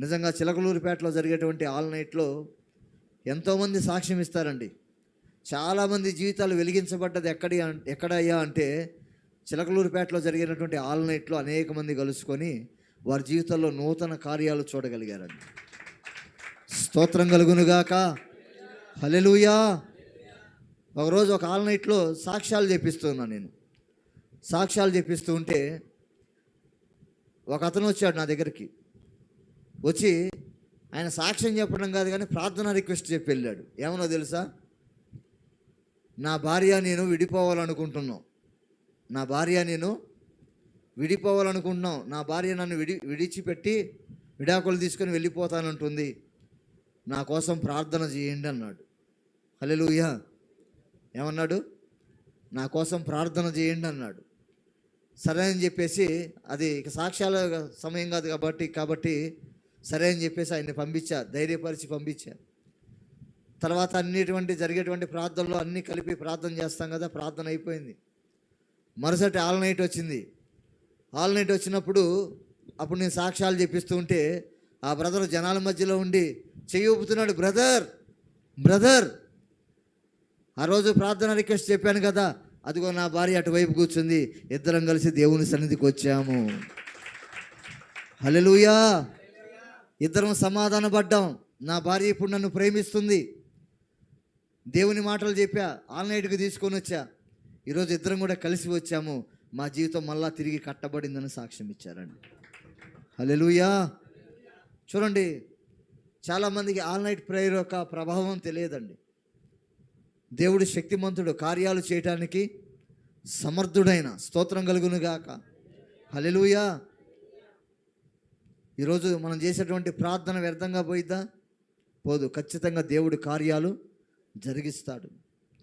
నిజంగా చిలకలూరిపేటలో జరిగేటువంటి ఆల్ నైట్లో ఎంతోమంది సాక్ష్యం ఇస్తారండి. చాలామంది జీవితాలు వెలిగించబడ్డది ఎక్కడి ఎక్కడయ్యా అంటే చిలకలూరిపేటలో జరిగినటువంటి ఆల్ నైట్లో అనేక మంది కలుసుకొని వారి జీవితంలో నూతన కార్యాలు చూడగలిగారండి. స్తోత్రం కలుగునుగాక హలెలుయా ఒకరోజు ఒక ఆల్ నైట్లో సాక్ష్యాలు చెప్పిస్తున్నాను నేను. సాక్ష్యాలు చెప్పిస్తూ ఉంటే ఒక అతను వచ్చాడు నా దగ్గరికి. వచ్చి ఆయన సాక్ష్యం చెప్పడం కాదు కానీ ప్రార్థన రిక్వెస్ట్ చెప్పి వెళ్ళాడు. ఏమన్నా తెలుసా? నా భార్య నేను విడిపోవాలనుకుంటున్నాం. నా భార్య నేను విడిపోవాలనుకుంటున్నాం. నా భార్య నన్ను విడి విడిచిపెట్టి విడాకులు తీసుకొని వెళ్ళిపోతానంటుంది. నా కోసం ప్రార్థన చేయండి అన్నాడు. హలెలుయ ఏమన్నాడు? నా కోసం ప్రార్థన చేయండి అన్నాడు. సరే అని చెప్పేసి అది ఇక సాక్ష్యాల సమయం కాదు కాబట్టి కాబట్టి సరే అని చెప్పేసి ఆయన్ని పంపించా ధైర్యపరిచి పంపించా. తర్వాత అన్నిటువంటి జరిగేటువంటి ప్రార్థనలో అన్నీ కలిపి ప్రార్థన చేస్తాం కదా ప్రార్థన అయిపోయింది. మరుసటి ఆల్ నైట్ వచ్చింది. ఆల్ నైట్ వచ్చినప్పుడు అప్పుడు నేను సాక్ష్యాలు చెప్పిస్తూ ఉంటే ఆ బ్రదర్ జనాల మధ్యలో ఉండి చెయ్యి ఊపుతున్నాడు బ్రదర్ బ్రదర్. ఆ రోజు ప్రార్థన రిక్వెస్ట్ చెప్పాను కదా అదిగో నా భార్య అటువైపు కూర్చుంది ఇద్దరం కలిసి దేవుని సన్నిధికి వచ్చాము. హల్లెలూయా. ఇద్దరం సమాధాన పడ్డాం నా భార్య ఇప్పుడు నన్ను ప్రేమిస్తుంది. దేవుని మాటలు చెప్పా ఆన్లైన్కి తీసుకొని వచ్చా. ఈరోజు ఇద్దరం కూడా కలిసి వచ్చాము. మా జీవితం మళ్ళా తిరిగి కట్టబడిందని సాక్ష్యం ఇచ్చారండి. హలెలుయా చూడండి చాలామందికి ఆల్ నైట్ ప్రేయర్ యొక్క ప్రభావం తెలియదండి. దేవుడు శక్తిమంతుడు కార్యాలు చేయటానికి సమర్థుడైన స్తోత్రం కలుగునుగాక. హలెలుయా ఈరోజు మనం చేసేటువంటి ప్రార్థన వ్యర్థంగా పోయిద్దా? పోదు. ఖచ్చితంగా దేవుడు కార్యాలు జరిగిస్తాడు.